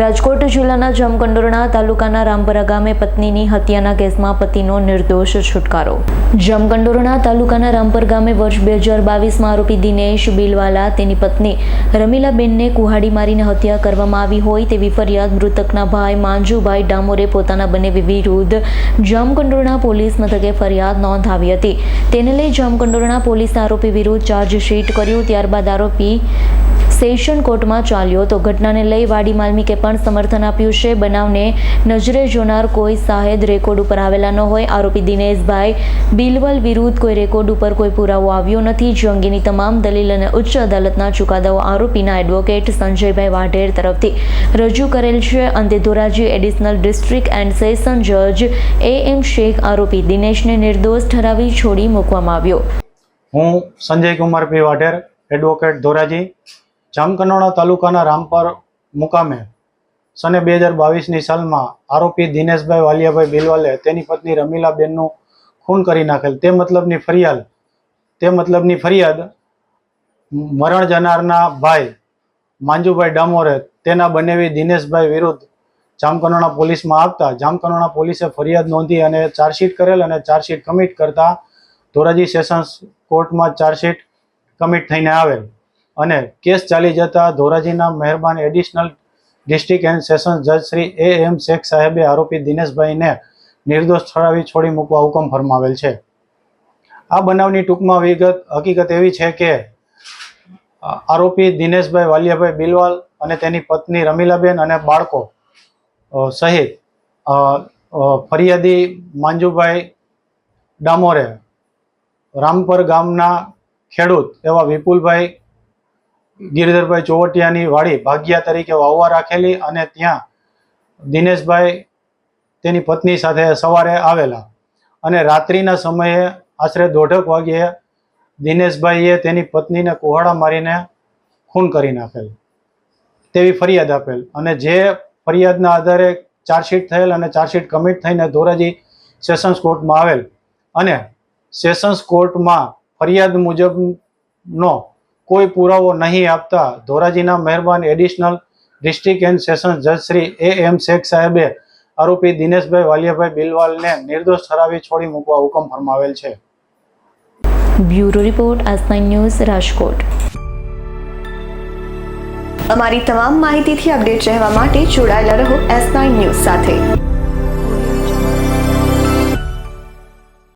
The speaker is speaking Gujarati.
રાજકોટ જિલ્લાના જામકંડોરણા તાલુકાના રામપરા ગામે પત્નીની હત્યાના કેસમાં પતિનો નિર્દોષ છુટકારો. જામકંડોરણા તાલુકાના રામપર ગામે વર્ષ બે હજાર બાવીસમાં આરોપી દિનેશ બિલવાલા, તેની પત્ની રમીલાબેનને કુહાડી મારીને હત્યા કરવામાં આવી હોય તેવી ફરિયાદ મૃતકના ભાઈ માંજુભાઈ ડામોરે પોતાના બંને વિરુદ્ધ જામકંડોરણા પોલીસ મથકે ફરિયાદ નોંધાવી હતી. તેને લઈ જામકંડોરણા પોલીસે આરોપી વિરુદ્ધ ચાર્જશીટ કર્યું, ત્યારબાદ આરોપી સેશન કોર્ટમાં ચાલ્યો તો ઘટનાને લઈ વાડી માલમિકે પણ સમર્થન આપ્યું છે. બનાવને નજરે જોનાર કોઈ સાહેદ રેકોર્ડ ઉપર આવેલા ન હોય. આરોપી દિનેશભાઈ બિલવલ વિરુદ્ધ કોઈ રેકોર્ડ ઉપર કોઈ પુરાવો આવ્યો નથી. જે અંગેની તમામ દલીલ અને ઉચ્ચ અદાલતના ચુકાદાઓ આરોપીના એડવોકેટ સંજયભાઈ વાઢેર તરફથી રજૂ કરેલ છે. અંતે Dhoraji additional district and session જજ એ એમ શેખ આરોપી દિનેશને નિર્દોષ ઠરાવી છોડી મૂકવામાં આવ્યો. હું સંજય કુમાર પી વાઢેર, એડવોકેટ ધોરાજી જામકંડોરણા તાલુકાના રામપર મુકામે સને બે હજાર બાવીસની સાલમાં આરોપી દિનેશભાઈ વાલિયાભાઈ બિલવાલે તેની પત્ની રમીલાબેનનું ખૂન કરી નાખેલ. તે મતલબની ફરિયાદ, તે મતલબની ફરિયાદ મરણ જનારના ભાઈ માંજુભાઈ ડામોરે તેના બનેવી દિનેશભાઈ વિરુદ્ધ જામકંડોરણા પોલીસમાં આપતા જામકંડોરણા પોલીસે ફરિયાદ નોંધી અને ચાર્જશીટ કરેલ અને ચાર્જશીટ કમિટ કરતા ધોરાજી સેશન્સ કોર્ટમાં ચાર્જશીટ કમિટ થઈને આવેલ. અને કેસ ચાલી જતા ધોરાજીના મહેરબાન એડિશનલ ડિસ્ટ્રિક્ટ એન્ડ સેશન જજ શ્રી એ એમ શેખ સાહેબે આરોપી દિનેશભાઈને નિર્દોષ ઠરાવી છોડી મૂકવા હુકમ ફરમાવેલ છે. આ બનાવની ટૂંકમાં વિગત હકીકત એવી છે કે આરોપી દિનેશભાઈ વાલિયાભાઈ બિલવાલ અને તેની પત્ની રમીલાબેન અને બાળકો સહિત ફરિયાદી માંજુભાઈ ડામોરે રામપર ગામના ખેડૂત એવા વિપુલભાઈ ગિરધરભાઈ ચોવટિયાની વાડી ભાગ્યા તરીકે વાવવા રાખેલી અને ત્યાં દિનેશભાઈ તેની પત્ની સાથે સવારે આવેલા. અને રાત્રિના સમયે આશરે દોઢક વાગ્યે દિનેશભાઈએ તેની પત્નીને કુહાડા મારીને ખૂન કરી નાખેલ. તેવી ફરિયાદ આપેલ અને જે ફરિયાદના આધારે ચાર્જશીટ થયેલ અને ચાર્જશીટ કમિટ થઈને ધોરાજી સેશન્સ કોર્ટમાં આવેલ. અને સેશન્સ કોર્ટમાં ફરિયાદ મુજબનો કોઈ પુરાવો નહીં આપતા ધોરાજીના મહેરબાન એડિશનલ ડિસ્ટ્રિક્ટ એન્ડ સેશન જજ શ્રી એ એમ શેખ સાહેબે આરોપી દિનેશભાઈ વાલિયાભાઈ બિલવાલને નિર્દોષ ઠરાવી છોડી મૂકવા હુકમ ફરમાવેલ છે. બ્યુરો રિપોર્ટ આજના નાઇન ન્યૂઝ રાજકોટ. અમારી તમામ માહિતીથી અપડેટ રહેવા માટે જોડાયેલા રહો એસ નાઇન ન્યૂઝ સાથે.